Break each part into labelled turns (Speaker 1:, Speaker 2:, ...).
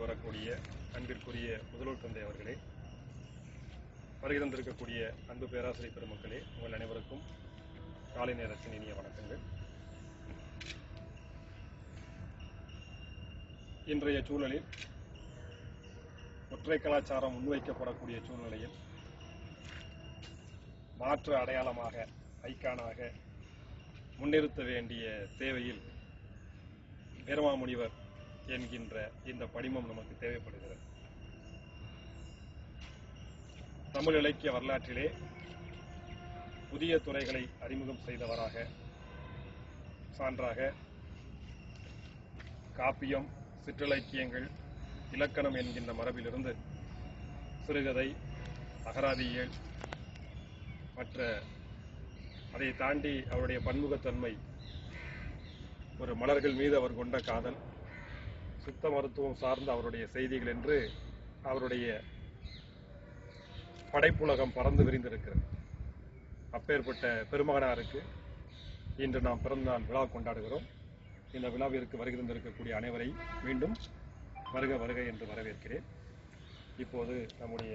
Speaker 1: வரக்கூடிய அன்பிற்குரிய முதல்வர் தந்தை அவர்களே வருகை தந்திருக்கக்கூடிய அன்பு பேராசிரியர் பெருமக்களே உங்கள் அனைவருக்கும் காலை நேரத்தின் இனிய வணக்கங்கள். இன்றைய சூழலில் ஒற்றை கலாச்சாரம் முன்வைக்கப்படக்கூடிய சூழ்நிலையில் மாற்று அடையாளமாக ஐக்கானாக முன்னிறுத்த வேண்டிய தேவையில் வீரமாமுனிவர் என்கின்ற இந்த படிமம் நமக்கு தேவைப்படுகிறது. தமிழ் இலக்கிய வரலாற்றிலே புதிய துறைகளை அறிமுகம் செய்தவராக சான்றாக காப்பியம் சிற்றிலக்கியங்கள் இலக்கணம் என்கின்ற மரபிலிருந்து சிறுகதை அகராதியியல் மற்ற அதை தாண்டி அவருடைய பன்முகத்தன்மை ஒரு மலர்கள் மீது அவர் கொண்ட காதல் சித்த மருத்துவம் சார்ந்த அவருடைய செய்திகள் என்று அவருடைய படைப்புலகம் பறந்து விரிந்திருக்கிறது. அப்பேற்பட்ட பெருமகனாருக்கு இன்று நாம் பிறந்தநாள் விழா கொண்டாடுகிறோம். இந்த விழாவிற்கு வருகை தந்திருக்கக்கூடிய அனைவரை மீண்டும் வருக வருக என்று வரவேற்கிறேன். இப்போது நம்முடைய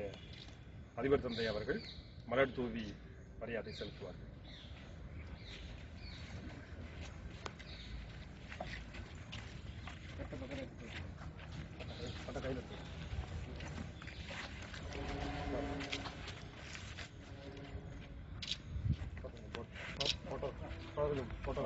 Speaker 1: அதிபர் தந்தை அவர்கள் மலர் தூவி மரியாதை செலுத்துவார்கள் அந்த கையில் இருக்கு. போட்டோ போட்டோ போட்டோ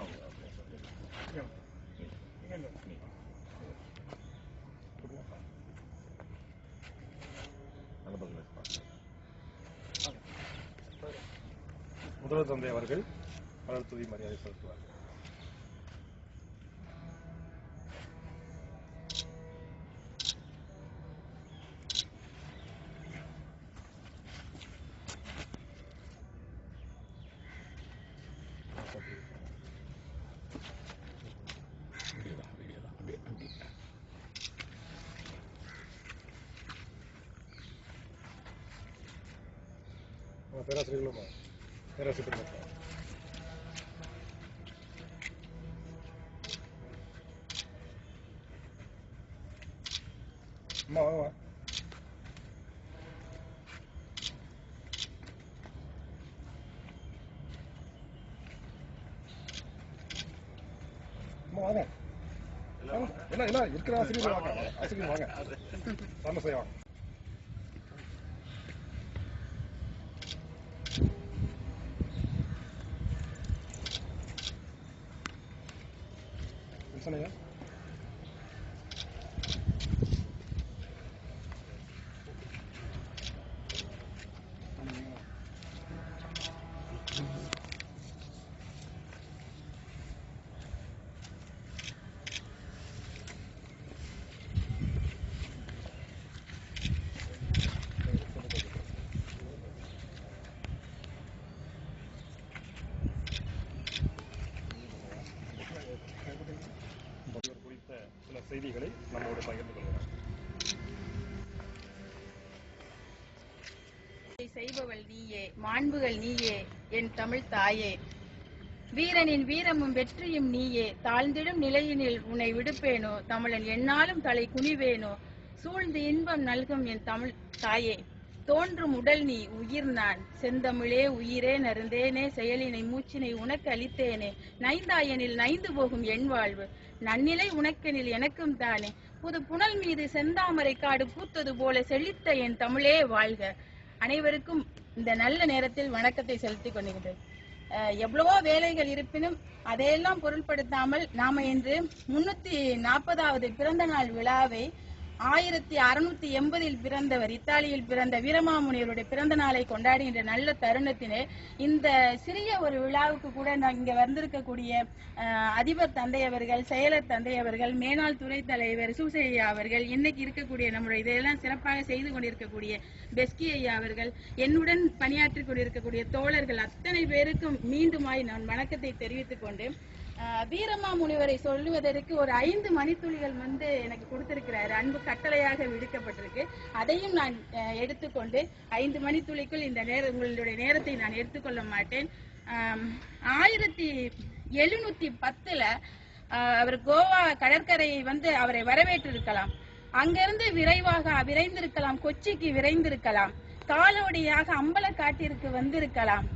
Speaker 1: முதல்வர் தந்தை அவர்கள் மலர் தூவி மரியாதை செலுத்துவார் பேராசிரியர்களும் பேராசிரியர் பெருமக்கள். அம்மா வாங்க வா. அம்மா வாங்க. வாங்க. என்ன என்ன இருக்கிற ஆசிரியர் வாங்க. ஆசிரியர் வாங்க. சமசை வாங்க. வில்சனையா இவர் குறித்த சில செய்திகளை நம்மோடு பகிர்ந்து கொள்கிறார்
Speaker 2: செய்பவள் நீயே மாண்புகள் நீயே என் தமிழ் தாயே. வீரனின் வீரமும் வெற்றியும் நீயே தாழ்ந்திடும் நிலையினில் உன்னை விடுப்பேனோ? தமிழன் என்னாலும் தலை குனிவேனோ? சூழ்ந்து இன்பம் நல்கும் என் தமிழ் தாயே. தோன்றும் உடல் நீ உயிர் நான். செந்தமிழே உயிரே நருந்தேனே செயலினை மூச்சினை உனக்கு அளித்தேனே. நைந்தாயனில் நைந்து போகும் என் வாழ்வு. நன்னிலை உனக்கெனில் எனக்கும் தானே. புது புனல் மீது செந்தாமரை காடு பூத்தது போல செழித்த என் தமிழே வாழ்க. அனைவருக்கும் இந்த நல்ல நேரத்தில் வணக்கத்தை செலுத்திக் கொண்டிருக்கிறேன் அஹ் எவ்வளவோ வேலைகள் இருப்பினும் அதையெல்லாம் பொருட்படுத்தாமல் நாம இன்று முன்னூத்தி நாற்பதாவது பிறந்த நாள் விழாவை ஆயிரத்தி அறுநூத்தி எண்பதில் பிறந்தவர் இத்தாலியில் பிறந்த வீரமாமுனியருடைய பிறந்த நாளை கொண்டாடுகின்ற நல்ல தருணத்திலே இந்த சிறிய ஒரு விழாவுக்கு கூட நான் இங்க வந்திருக்கக்கூடிய அதிபர் தந்தை அவர்கள் செயலர் தந்தை அவர்கள் மேனாள் துறை தலைவர் சூசையா அவர்கள் இன்னைக்கு இருக்கக்கூடிய நம்முடைய இதையெல்லாம் சிறப்பாக செய்து கொண்டிருக்கக்கூடிய பெஸ்கி ஐயா அவர்கள் என்னுடன் பணியாற்றி கொண்டிருக்கக்கூடிய தோழர்கள் அத்தனை பேருக்கும் மீண்டுமாய் நான் வணக்கத்தை தெரிவித்துக் கொண்டு வீரமா முனிவரை சொல்லுவதற்கு ஒரு ஐந்து மணித்துளிகள் வந்து எனக்கு கொடுத்திருக்கிறாரு. அன்பு கட்டளையாக விடுக்கப்பட்டிருக்கு. அதையும் நான் எடுத்துக்கொண்டு ஐந்து மணித்துளிக்குள் இந்த நேர உங்களுடைய நேரத்தை நான் எடுத்துக்கொள்ள மாட்டேன். ஆயிரத்தி எழுநூத்தி பத்துல அவர் கோவா கடற்கரையை வந்து அவரை வரவேற்றிருக்கலாம். அங்கிருந்து விரைவாக விரைந்திருக்கலாம் கொச்சிக்கு விரைந்திருக்கலாம். காலோடியாக அம்பலக்காட்டிற்கு வந்திருக்கலாம்.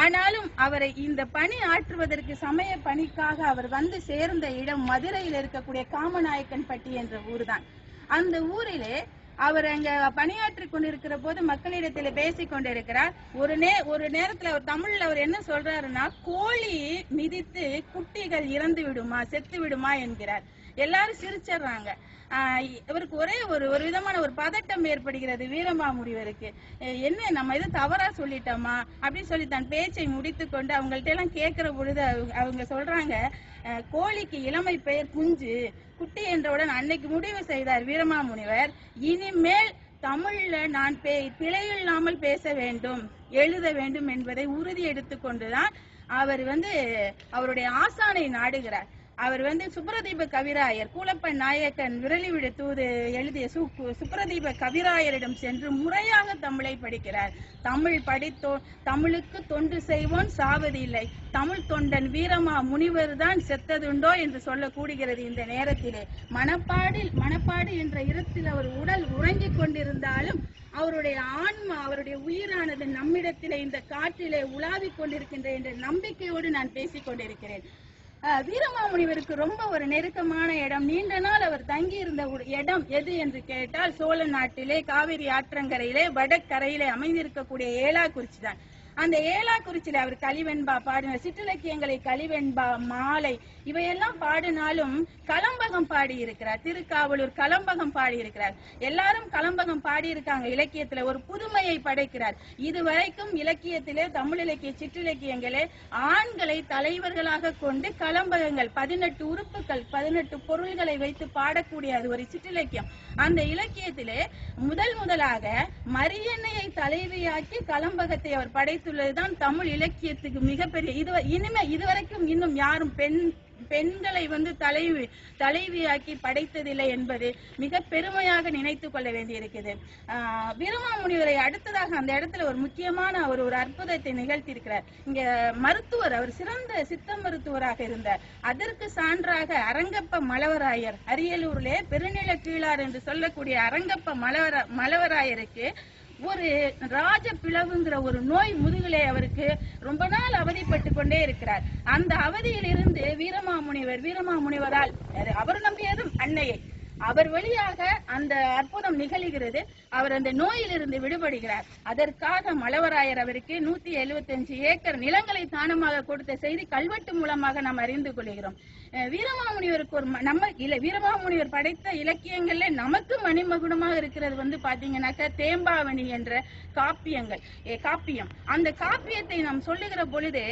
Speaker 2: ஆனாலும் அவரை இந்த பணி ஆற்றுவதற்கு சமய பணிக்காக அவர் வந்து சேர்ந்த இடம் மதுரையில் இருக்கக்கூடிய காமநாயக்கன்பட்டி என்ற ஊர்தான். அந்த ஊரிலே அவர் அங்க பணியாற்றிக் கொண்டிருக்கிற போது மக்களிடத்துல பேசிக் கொண்டிருக்கிறார். ஒரு நே ஒரு நேரத்துல அவர் தமிழ்ல அவர் என்ன சொல்றாருன்னா கோழி மிதித்து குட்டிகள் இறந்து விடுமா செத்து விடுமா என்கிறார். எல்லாரும் சிரிச்சிடுறாங்க. இவருக்கு ஒரே ஒரு ஒரு விதமான ஒரு பதட்டம் ஏற்படுகிறது வீரமாமுடிவருக்கு என்ன நம்ம இது தவறா சொல்லிட்டோமா? அப்படின்னு சொல்லி தன் பேச்சை முடித்து கொண்டு அவங்கள்ட்ட எல்லாம் கேட்கிற பொழுது அவங்க- அவங்க சொல்றாங்க கோழிக்கு இளமை பெயர் குஞ்சு. குட்டி என்றவுடன் அன்னைக்கு முடிவு செய்தார் வீரமாமுனிவர் இனிமேல் தமிழ்ல நான் பே- பிழையில்லாமல் பேச வேண்டும் எழுத வேண்டும் என்பதை உறுதி எடுத்துக்கொண்டுதான் அவர் வந்து அவருடைய ஆசானை நாடுகிறார். அவர் வந்து சுப்ரதீப கவிராயர் கூலப்பன் நாயக்கன் விரலிவிட தூது எழுதிய சு சுப்ரதீப கவிராயரிடம் சென்று முறையாக தமிழை படிக்கிறார். தமிழ் படித்தோ தமிழுக்கு தொண்டு செய்வோன் சாவதில்லை தமிழ் தொண்டன் வீரமா முனிவர் தான் செத்ததுண்டோ என்று சொல்ல கூடுகிறது இந்த நேரத்திலே. மணப்பாடில் மணப்பாடு என்ற இடத்தில் அவர் உடல் உறங்கிக் கொண்டிருந்தாலும் அவருடைய ஆன்மா அவருடைய உயிரானது நம்மிடத்திலே இந்த காற்றிலே உலாவிக் கொண்டிருக்கின்ற என்ற நம்பிக்கையோடு நான் பேசிக் கொண்டிருக்கிறேன். வீரமாமுனிவருக்கு ரொம்ப ஒரு நெருக்கமான இடம். நீண்ட நாள் அவர் தங்கி இருந்த ஒரு இடம் எது என்று கேட்டால் சோழ நாட்டிலே காவிரி ஆற்றங்கரையிலே வடக்கரையிலே அமைந்திருக்கக்கூடிய ஏலாக்குறிச்சி தான். அந்த ஏலாக்குறிச்சியில அவர் கலிவெண்பா பாடின சிற்றிலக்கியங்களை கலிவெண்பா மாலை இவையெல்லாம் பாடினாலும் கலம்பகம் பாடி இருக்கிறார் திருக்காவலூர் கலம்பகம் பாடி இருக்கிறார் எல்லாரும் கலம்பகம் பாடி இருக்காங்க இலக்கியத்துல ஒரு புதுமையை படைக்கிறார். இதுவரைக்கும் இலக்கியத்திலே தமிழ் இலக்கிய சிற்றிலக்கியங்களே ஆண்களை தலைவர்களாக கொண்டு கலம்பகங்கள் பதினெட்டு உறுப்புகள் பதினெட்டு பொருள்களை வைத்து பாடக்கூடிய அது ஒரு சிற்றிலக்கியம். அந்த இலக்கியத்திலே முதல் முதலாக மரியன்னையை தலைவியாக்கி கலம்பகத்தை அவர் படைத்து படைத்துள்ளதுதான் தமிழ் இலக்கியத்துக்கு மிகப்பெரிய. இது இனிமே இதுவரைக்கும் இன்னும் யாரும் பெண் பெண்களை வந்து தலைவி தலைவியாக்கி படைத்ததில்லை என்பது மிக பெருமையாக நினைத்துக் கொள்ள வேண்டியிருக்குது. ஆஹ் வீரமாமுனிவரை அடுத்ததாக அந்த இடத்துல ஒரு முக்கியமான அவர் ஒரு அற்புதத்தை நிகழ்த்தியிருக்கிறார். இங்க மருத்துவர் அவர் சிறந்த சித்த மருத்துவராக இருந்தார். அதற்கு சான்றாக அரங்கப்ப மலவராயர் அரியலூர்லே பெருநில கீழார் என்று சொல்லக்கூடிய அரங்கப்ப மலவர மலவராயருக்கு ஒரு ராஜ பிளவுங்கிற ஒரு நோய் முதுகிலே அவருக்கு ரொம்ப நாள் அவதிப்பட்டு கொண்டே இருக்கிறார். அந்த அவதியில் இருந்து வீரமாமுனிவர் வீரமாமுனிவரால் அவர் நம்பியதும் அன்னையை. அவர் வழியாக அந்த அற்புதம் நிகழ்கிறது. அவர் அந்த நோயிலிருந்து விடுபடுகிறார். அதற்காக மலவராயர் அவருக்கு நூத்தி எழுபத்தஞ்சு ஏக்கர் நிலங்களை தானமாக கொடுத்த செய்தி கல்வெட்டு மூலமாக நாம் அறிந்து கொள்கிறோம். வீரமாமுனிவருக்கு ஒரு நம்ம இல்ல வீரமாமுனிவர் படைத்த இலக்கியங்கள்ல நமக்கு மணிமகுடமாக இருக்கிறது வந்து பாத்தீங்கன்னாக்க தேம்பாவணி என்ற காப்பியங்கள். காப்பியம். அந்த காப்பியத்தை நாம் சொல்லுகிற பொழுது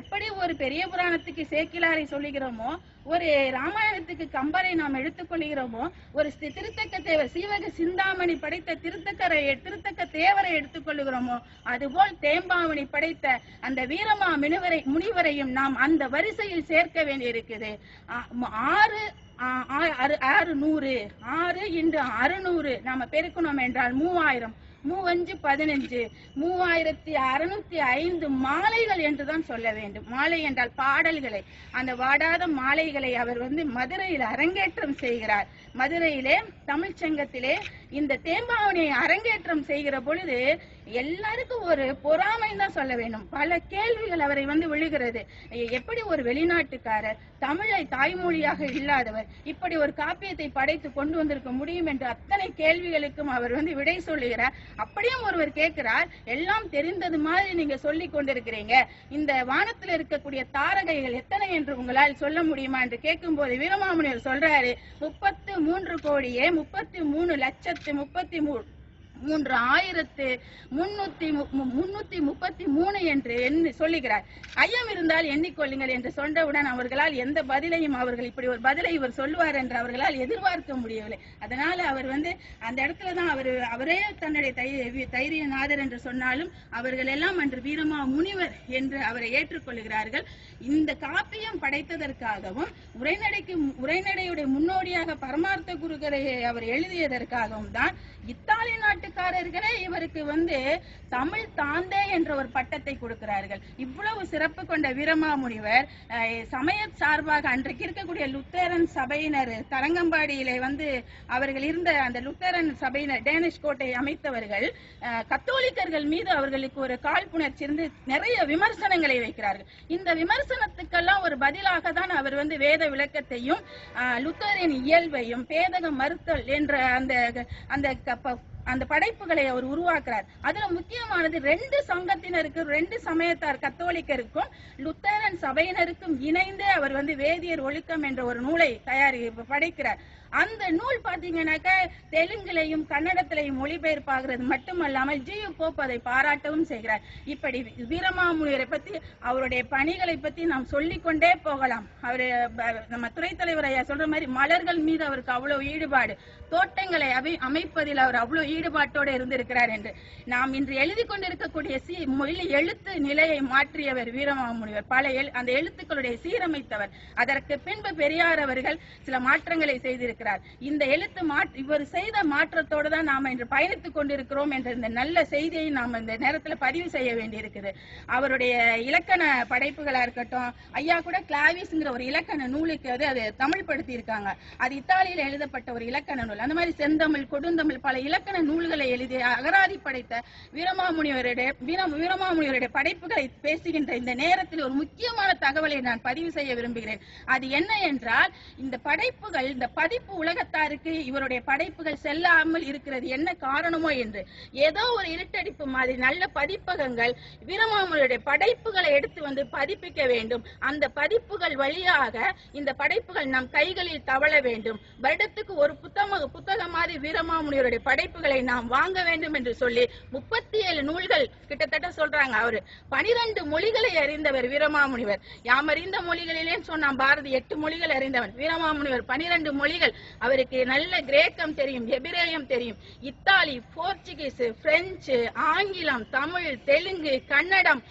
Speaker 2: எப்படி ஒரு பெரிய புராணத்துக்கு சேக்கிலாரை சொல்லுகிறோமோ ஒரு ராமாயணத்துக்கு கம்பரை நாம் எடுத்துக்கொள்கிறோமோ ஒரு திருத்தக்க தேவர் சீவக சிந்தாமணி படைத்த திருத்தக்கரை திருத்தக்க தேவரை எடுத்துக்கொள்கிறோமோ அதுபோல் தேம்பாவணி படைத்த அந்த வீரமா முனிவரை முனிவரையும் நாம் அந்த வரிசையில் சேர்க்க வேண்டியிருக்குது. ஆறு ஆறு- ஆறு நூறு ஆறு இன்று அறுநூறு நாம பெருக்கணும் என்றால் மூவாயிரம். மூவஞ்சு பதினஞ்சு. மூவாயிரத்தி அறுநூத்தி ஐந்து மாலைகள் என்றுதான் சொல்ல வேண்டும். மாலை என்றால் பாடல்களை. அந்த வாடாத மாலைகளை அவர் வந்து மதுரையில் அரங்கேற்றம் செய்கிறார். மதுரையிலே தமிழ்ச்சங்கத்திலே இந்த தேம்பாவணியை அரங்கேற்றம் செய்கிற பொழுது எல்லாருக்கும் ஒரு பொறாமை தான் சொல்ல வேணும். பல கேள்விகள் அவரை வந்து விழுகிறது. எப்படி ஒரு வெளிநாட்டுக்காரர் தமிழை தாய்மொழியாக இல்லாதவர் இப்படி ஒரு காப்பியத்தை படைத்து கொண்டு வந்திருக்க முடியும் என்று அத்தனை கேள்விகளுக்கும் அவர் வந்து விடை சொல்லுகிறார். அப்படியும் ஒருவர் கேட்கிறார் எல்லாம் தெரிந்தது மாதிரி நீங்க சொல்லி கொண்டிருக்கிறீங்க. இந்த வானத்தில் இருக்கக்கூடிய தாரகைகள் எத்தனை என்று உங்களால் சொல்ல முடியுமா? என்று கேட்கும் போது வீரமாமுனிவர் சொல்றாரு முப்பத்து மூன்று கோடியே முப்பத்தி மூணு லட்சத்து முப்பத்தி மூணு மூன்று ஆயிரத்து முன்னூத்தி முன்னூத்தி முப்பத்தி மூணு என்று எண்ணி சொல்லுகிறார். ஐயம் இருந்தால் எண்ணிக்கொள்ளுங்கள் என்று சொன்னவுடன் அவர்களால் எந்த பதிலையும் அவர்கள் இப்படி ஒரு பதிலை இவர் சொல்லுவார் என்று அவர்களால் எதிர்பார்க்க முடியவில்லை. அதனால அவர் வந்து அந்த இடத்துல தான் அவர் அவரே தன்னுடைய தை- தைரியநாதர் என்று சொன்னாலும் அவர்கள் எல்லாம் அன்று வீரமா முனிவர் என்று அவரை ஏற்றுக்கொள்கிறார்கள் இந்த காப்பியம் படைத்ததற்காகவும் உரைநடைக்கு உரைநடையுடைய முன்னோடியாக பரமார்த்த குருகரை அவர் எழுதியதற்காகவும் தான் இத்தாலி நாட்டு நாட்டுக்காரர்களே இவருக்கு வந்து தமிழ் தாந்தே என்ற ஒரு பட்டத்தை கொடுக்கிறார்கள். இவ்வளவு சிறப்பு கொண்ட வீரமாமுனிவர் சமய சார்பாக அன்றைக்கு இருக்கக்கூடிய லுத்தேரன் சபையினர் தரங்கம்பாடியிலே வந்து அவர்கள் இருந்த அந்த லுத்தேரன் சபையினர் டேனிஷ் கோட்டை அமைத்தவர்கள் கத்தோலிக்கர்கள் மீது அவர்களுக்கு ஒரு காழ்ப்புணர்ச்சி இருந்து நிறைய விமர்சனங்களை வைக்கிறார்கள். இந்த விமர்சனத்துக்கெல்லாம் ஒரு பதிலாக தான் அவர் வந்து வேத விளக்கத்தையும் லுத்தரின் இயல்பையும் பேதக மறுத்தல் என்ற அந்த அந்த அந்த படைப்புகளை அவர் உருவாக்குறார். அதுல முக்கியமானது ரெண்டு சங்கத்தினருக்கு ரெண்டு சமயத்தார் கத்தோலிக்கருக்கும் லுத்தரன் சபையினருக்கும் இணைந்து அவர் வந்து வேதியர் ஒழுக்கம் என்ற ஒரு நூலை தயாரி படைக்கிறார். அந்த நூல் பாத்தீங்கன்னாக்கா தெலுங்குலையும் கன்னடத்திலையும் மொழிபெயர்ப்பாகிறது. மட்டுமல்லாமல் ஜியு போப் அதை பாராட்டவும் செய்கிறார். இப்படி வீரமாமுனிவரை பத்தி அவருடைய பணிகளை பத்தி நாம் சொல்லிக்கொண்டே போகலாம். அவரு நம்ம துறைத்தலைவர் ஐயா சொல்ற மாதிரி மலர்கள் மீது அவருக்கு அவ்வளவு ஈடுபாடு. தோட்டங்களை அவை அமைப்பதில் அவர் அவ்வளவு ஈடுபாட்டோடு இருந்திருக்கிறார் என்று. நாம் இன்று எழுதி கொண்டிருக்கக்கூடிய சி மொழி எழுத்து நிலையை மாற்றியவர் வீரமாமுனிவர். பல எழு- அந்த எழுத்துக்களுடைய சீரமைத்தவர். அதற்கு பின்பு பெரியார் அவர்கள் சில மாற்றங்களை செய்திருக்கிறார் இந்த எழுத்து இவர் செய்த மாற்றத்தோடு தான் நாம இன்று பயணித்துக் கொண்டிருக்கிறோம் என்ற இந்த நல்ல செய்தியை நாம் இந்த நேரத்தில் பதிவு செய்ய வேண்டியிருக்குது. அவருடைய இலக்கண படைப்புகளா இருக்கட்டும் ஐயா கூட கிளாவிஸ்ங்கிற ஒரு இலக்கண நூலுக்கு அது அது தமிழ் படுத்தி இருக்காங்க அது இத்தாலியில் எழுதப்பட்ட ஒரு இலக்கண நூல். அந்த மாதிரி செந்தமிழ் கொடுந்தமிழ் பல இலக்கண நூல்களை எழுதி அகராதி படைத்த வீரமாமுனிவருடைய வீர- வீரமாமுனிவருடைய படைப்புகளை பேசுகின்ற இந்த நேரத்தில் ஒரு முக்கியமான தகவலை நான் பதிவு செய்ய விரும்புகிறேன். அது என்ன என்றால் இந்த படைப்புகள் இந்த பதிப்பு உலகத்தாருக்கு இவருடைய படைப்புகள் செல்லாமல் இருக்கிறது என்ன காரணமோ என்று. ஏதோ ஒரு இருட்டடிப்பு மாதிரி நல்ல பதிப்பகங்கள் வீரமாமுனிவருடைய படைப்புகளை எடுத்து வந்து பதிப்பிக்க வேண்டும். அந்த பதிப்புகள் வழியாக இந்த படைப்புகள் நம் கைகளில் தவழ வேண்டும். வருடத்துக்கு ஒரு புத்தக புத்தகம் மாதிரி வீரமாமுனியருடைய படைப்புகளை நாம் வாங்க வேண்டும் என்று சொல்லி முப்பத்தி ஏழு நூல்கள் கிட்டத்தட்ட சொல்றாங்க அவரு. பனிரெண்டு மொழிகளை அறிந்தவர் வீரமாமுனிவர். யாம் அறிந்த மொழிகளிலே சொன்னான் பாரதி எட்டு மொழிகள் அறிந்தவன். வீரமாமுனிவர் பனிரெண்டு மொழிகள் அவருக்கு நல்ல கிரேக்கம் தெரியும் எபிரேயம் தெரியும். இத்தாலி போர்ச்சுகீஸ் பிரெஞ்சு ஆங்கிலம் தமிழ் தெலுங்கு கன்னடம்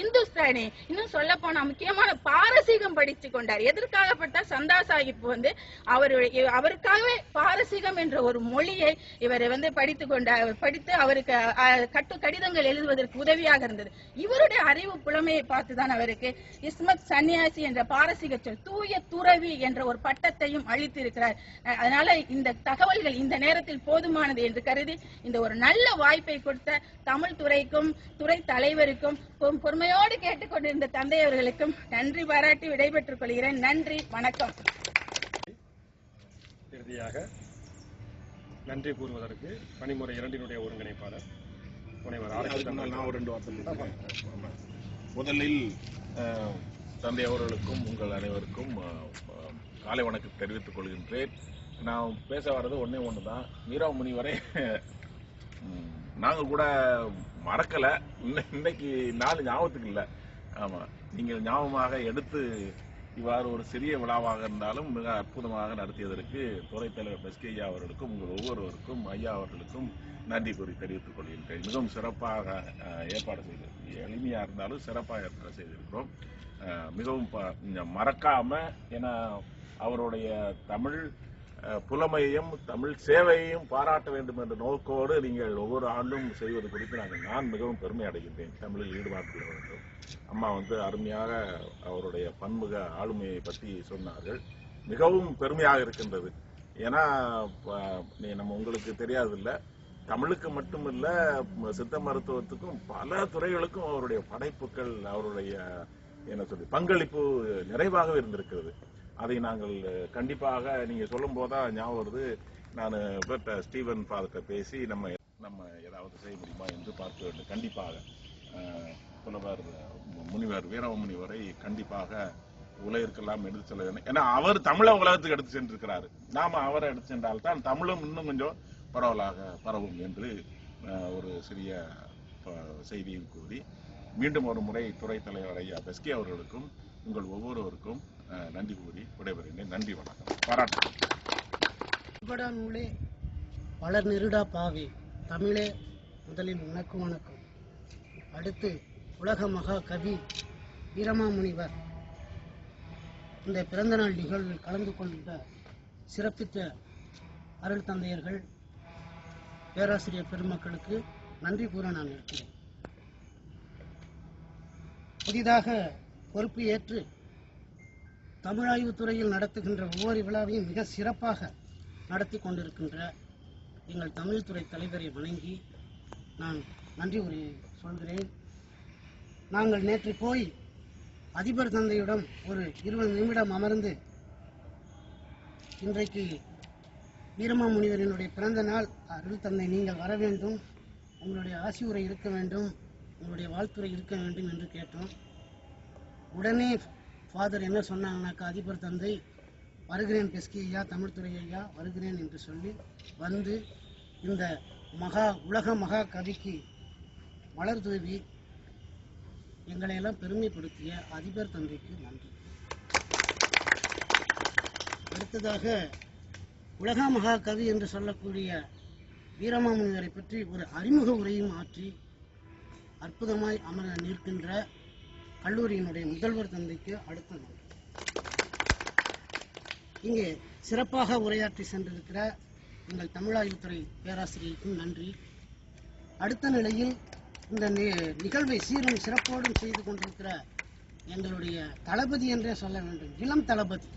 Speaker 2: இந்துஸ்தானி இன்னும் சொல்ல போனா முக்கியமான பாரசீகம் படித்து கொண்டார். எதற்காக பட்டா சந்தா சாஹிப் வந்து அவருடைய அவருக்காகவே பாரசீகம் என்ற ஒரு மொழியை இவர் வந்து படித்து கொண்டார் படித்து அவருக்கு கட்டு கடிதங்கள் எழுதுவதற்கு உதவியாக இருந்தது. இவருடைய அறிவு புலமையை பார்த்துதான் அவருக்கு இஸ்மத் சன்னியாசி என்ற பாரசீக சொல் தூய துறவி என்ற ஒரு பட்டத்தையும் அளித்திருக்கிறார். அதனால இந்த தகவல்கள் இந்த நேரத்தில் போதுமானது என்று கருதி இந்த ஒரு நல்ல வாய்ப்பை கொடுத்த தமிழ் துறைக்கும் துறை தலைவருக்கும் பொ- பொறுமையோடு கேட்டுக்கொண்டிருந்த தந்தை அவர்களுக்கும் நன்றி பாராட்டி விடைபெற்றுக் கொள்கிறேன். நன்றி வணக்கம்.
Speaker 1: இறுதியாக நன்றி கூறுவதற்கு பணிமுறை இரண்டினுடைய ஒருங்கிணைப்பாளர் முனைவர்.
Speaker 3: முதலில் தந்தை அவர்களுக்கும் உங்கள் அனைவருக்கும் காலை வணக்கம் தெரிவித்துக் கொள்கின்றேன். நான் பேச வர்றது ஒண்ணே ஒன்று தான் மீரா முனிவரை ம், நாங்க கூட மறக்கல. இன்னைக்கு நாலு ஞாபகத்துக்கு இல்லை. ஆமா. நீங்கள் ஞாபகமாக எடுத்து இவ்வாறு ஒரு சிறிய விழாவாக இருந்தாலும் மிக அற்புதமாக நடத்தியதற்கு துறைத் தலைவர் பெஸ்கேயா அவர்களுக்கும் உங்கள் ஒவ்வொருவருக்கும் ஐயா அவர்களுக்கும் நன்றி கூறி தெரிவித்துக் கொள்கின்றேன். மிகவும் சிறப்பாக ஏற்பாடு செய்து எளிமையா இருந்தாலும் சிறப்பாக ஏற்பாடு செய்திருக்கிறோம். மிகவும் ப- மறக்காம ஏன்னா அவருடைய தமிழ் புலமையும் புலமையையும் தமிழ் சேவையையும் பாராட்ட வேண்டும் என்ற நோக்கோடு நீங்கள் ஒவ்வொரு ஆண்டும் செய்வது குறித்து நாங்கள் நான் மிகவும் பெருமை அடைகின்றேன். தமிழில் ஈடுபாடு வேண்டும் அம்மா வந்து அருமையாக அவருடைய பன்முக ஆளுமையை பற்றி சொன்னார்கள். மிகவும் பெருமையாக இருக்கின்றது. ஏன்னா நம்ம உங்களுக்கு தெரியாதில்ல. தமிழுக்கு மட்டுமல்ல சித்த மருத்துவத்துக்கும் பல துறைகளுக்கும் அவருடைய படைப்புகள் அவருடைய என்ன சொல்லி பங்களிப்பு நிறைவாகவே இருந்திருக்கிறது. அதை நாங்கள் கண்டிப்பாக நீங்க சொல்லும் போதா ஞாபகம் வருது. நான் ஸ்டீவன் ஃபாதர்கிட்ட பேசி நம்ம நம்ம ஏதாவது செய்ய முடியுமா என்று பார்க்க வேண்டும் கண்டிப்பாக புலவர் முனிவர் வீரவ முனிவரை கண்டிப்பாக உலகிற்கெல்லாம் எடுத்து செல்ல வேண்டும். ஏன்னா அவர் தமிழை உலகத்துக்கு எடுத்து சென்றிருக்கிறாரு. நாம அவரை எடுத்து சென்றால் தான் தமிழும் இன்னும் கொஞ்சம் பரவலாக பரவும் என்று ஒரு சிறிய ப- கூறி மீண்டும் ஒரு முறை துறை தலைவர் ஐயா பெஸ்கே அவர்களுக்கும் உங்கள் ஒவ்வொருவருக்கும் நன்றி கூறி விடைபெறுகிறேன். நன்றி வணக்கம். பாராட்டு.
Speaker 4: நூலே வளர் நெருடா பாவி. தமிழே முதலில் உனக்கு வணக்கம். அடுத்து உலக மகா கவி வீரமாமுனிவர். இந்த பிறந்தநாள் நிகழ்வில் கலந்து கொண்ட சிறப்பித்த அருள் தந்தையர்கள் பேராசிரியர் பெருமக்களுக்கு நன்றி கூற நான் இருக்கிறேன் புதிதாக பொறுப்பு ஏற்று தமிழாய்வு துறையில் நடத்துகின்ற ஒவ்வொரு விழாவையும் மிக சிறப்பாக நடத்தி கொண்டிருக்கின்ற எங்கள் தமிழ்துறை தலைவரை வணங்கி நான் நன்றி உரை சொல்கிறேன். நாங்கள் நேற்று போய் அதிபர் தந்தையிடம் ஒரு இருபது நிமிடம் அமர்ந்து இன்றைக்கு வீரமாமுனிவரினுடைய பிறந்த நாள். அருள் தந்தை நீங்கள் வர வேண்டும். உங்களுடைய ஆசி உரை இருக்க வேண்டும். உங்களுடைய வாழ்த்துறை இருக்க வேண்டும் என்று கேட்டோம். உடனே ஃபாதர் என்ன சொன்னாங்கனாக்கா அதிபர் தந்தை வருகிறேன் பெஸ்கி ஐயா தமிழ்துறை ஐயா வருகிறேன் என்று சொல்லி வந்து இந்த மகா உலக மகா கவிக்கு மலர் தூவி எங்களை எல்லாம் பெருமைப்படுத்திய அதிபர் தந்தைக்கு நன்றி. அடுத்ததாக உலக மகா கவி என்று சொல்லக்கூடிய வீரமாமுனிவரை பற்றி ஒரு அறிமுக உரையும் ஆற்றி அற்புதமாய் அமர நிற்கின்ற கல்லூரியினுடைய முதல்வர் தந்தைக்கு அடுத்த இங்கே சிறப்பாக உரையாற்றி சென்றிருக்கிற எங்கள் தமிழாய்வுத்துறை பேராசிரியருக்கும் நன்றி. அடுத்த நிலையில் இந்த நி- நிகழ்வை சீரும் சிறப்போடும் செய்து கொண்டிருக்கிற எங்களுடைய தளபதி என்றே சொல்ல வேண்டும். இளம் தளபதி.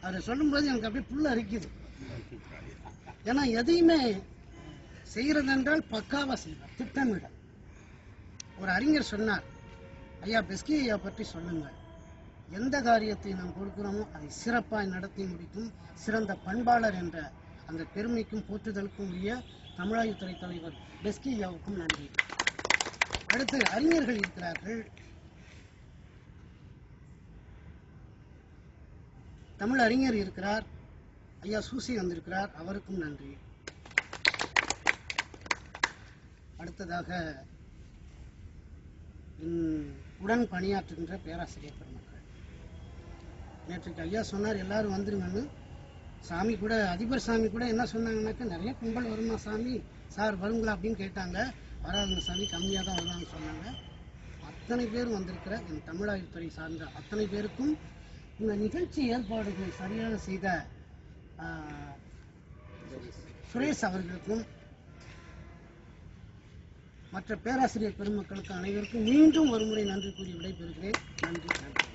Speaker 4: அதை சொல்லும்போது எனக்கு அப்படியே புல்ல அரிக்குது. ஏன்னா எதையுமே செய்கிறதென்றால் பக்காவா செய்வார் திட்டமிட. ஒரு அறிஞர் சொன்னார் ஐயா பெஸ்கி ஐயா பற்றி சொல்லுங்கள். எந்த காரியத்தை நாம் கொடுக்கிறோமோ அதை சிறப்பாய் நடத்தி முடிக்கும் சிறந்த பண்பாளர் என்ற அந்த பெருமைக்கும் போற்றுதலுக்கும் உரிய தமிழாய்வுத்துறை தலைவர் பெஸ்கி ஐயாவுக்கும் நன்றி. அடுத்து அறிஞர்கள் இருக்கிறார்கள். தமிழ் அறிஞர் இருக்கிறார். ஐயா சூசி வந்திருக்கிறார். அவருக்கும் நன்றி. அடுத்ததாக உம், உடன் பணியாற்றுகின்ற பேராசிரியர் பெருமக்கள். நேற்றுக்கு ஐயா சொன்னார் எல்லாரும் வந்துருங்கன்னு. சாமி கூட அதிபர் சாமி கூட என்ன சொன்னாங்கன்னாக்கா நிறைய கும்பல் வருமா சாமி? சார் வருங்களா அப்படின்னு கேட்டாங்க. வராதுங்க சாமி கம்மியாக தான் வருவாங்கன்னு சொன்னாங்க. அத்தனை பேர் வந்திருக்கிற என் தமிழாய்வுத்துறை சார்ந்த அத்தனை பேருக்கும் இந்த நிகழ்ச்சி ஏற்பாடுகள் சரியாக செய்த சுரேஷ் அவர்களுக்கும் மற்ற பேராசிரியர் பெருமக்களுக்கு அனைவருக்கும் மீண்டும் ஒருமுறை நன்றி கூறி விடைபெறுகிறேன். நன்றி நன்றி.